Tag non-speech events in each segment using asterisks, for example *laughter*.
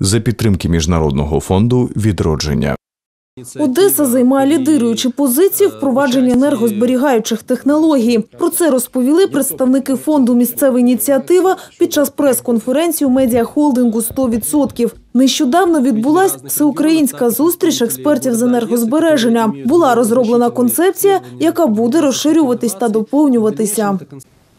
за підтримки Міжнародного фонду відродження. Одеса займає лідируючі позиції в впровадженні енергозберігаючих технологій. Про це розповіли представники фонду Місцева ініціатива під час прес-конференції у медіахолдингу «100%». Нещодавно відбулась всеукраїнська зустріч експертів з енергозбереження. Була розроблена концепція, яка буде розширюватись та доповнюватися.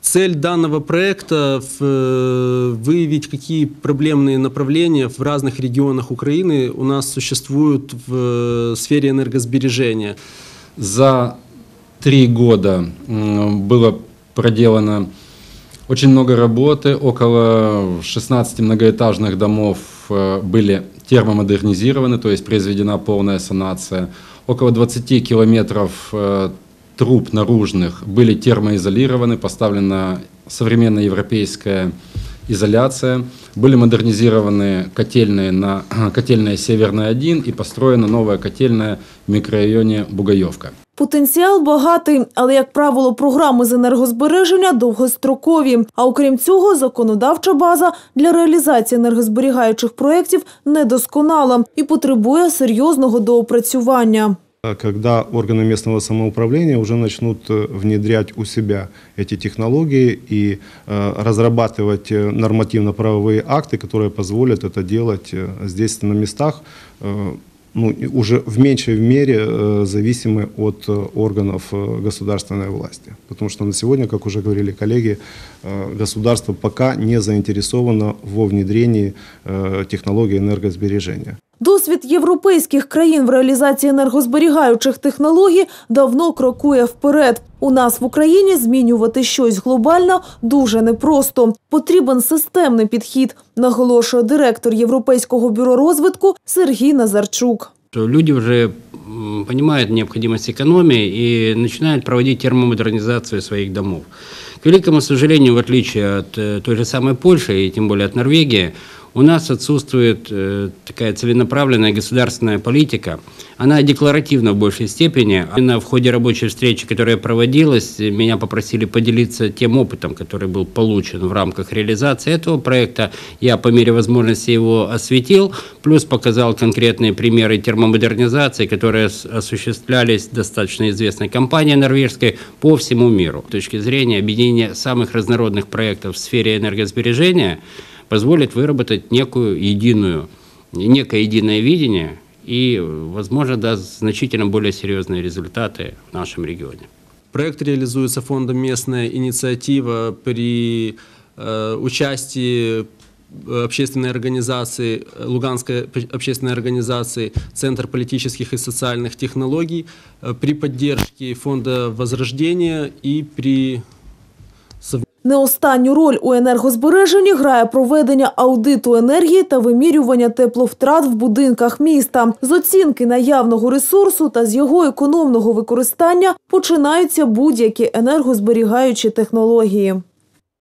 Цель данного проекта э, выявить, какие проблемные направления в разных регионах Украины у нас существуют в э, сфере энергосбережения. За три года было проделано очень много работы. Около 16 многоэтажных домов э, были термомодернизированы, то есть произведена полная санация. Около 20 километров труб наружных были термоизолированы, поставлена современная европейская изоляция. Были модернизированы котельные на *clears throat* котельная «Северная-1» и построена новая котельная в микрорайоне Бугаевка. Потенціал багатий, але, як правило, програми з енергозбереження довгострокові. А окрім цього, законодавча база для реалізації енергозберігаючих проєктів недосконала і потребує серйозного доопрацювання. Когда органы местного самоуправления уже начнут э, внедрять у себя эти технологии и э, разрабатывать э, нормативно-правовые акты, которые позволят это делать э, здесь на местах, э, ну, уже в меньшей мере э, зависимы от э, органов э, государственной власти. Потому что на сегодня, как уже говорили коллеги, э, государство пока не заинтересовано во внедрении э, технологий энергосбережения. Досвід європейських країн в реалізації енергозберігаючих технологій давно крокує вперед. У нас в Україні змінювати щось глобально дуже непросто. Потрібен системний підхід, наголошує директор Європейського бюро розвитку Сергій Назарчук. люди уже м, понимают необходимость экономии и начинают проводить термомодернизацию своих домов. К великому сожалению, в отличие от э, той же самой Польши и тем более от Норвегии, у нас отсутствует э, такая целенаправленная государственная политика. Она декларативна в большей степени. Именно в ходе рабочей встречи, которая проводилась, меня попросили поделиться тем опытом, который был получен в рамках реализации этого проекта. Я по мере возможности его осветил, плюс показал конкретные примеры термомодернизации, которые ос- осуществлялись достаточно известной компанией норвежской по всему миру. С точки зрения объединения самых разнородных проектов в сфере энергосбережения позволит выработать некую единую, некое единое видение и, возможно, даст значительно более серьезные результаты в нашем регионе. Проект реализуется фондом «Местная инициатива» при э, участии э, общественной организации, Луганской общественной организации Центр политических и социальных технологий, э, при поддержке фонда «Возрождение» и при Не останню роль у енергозбереженні грає проведення аудиту енергії та вимірювання тепловтрат в будинках міста. З оцінки наявного ресурсу та з його економного використання починаються будь-які енергозберігаючі технології.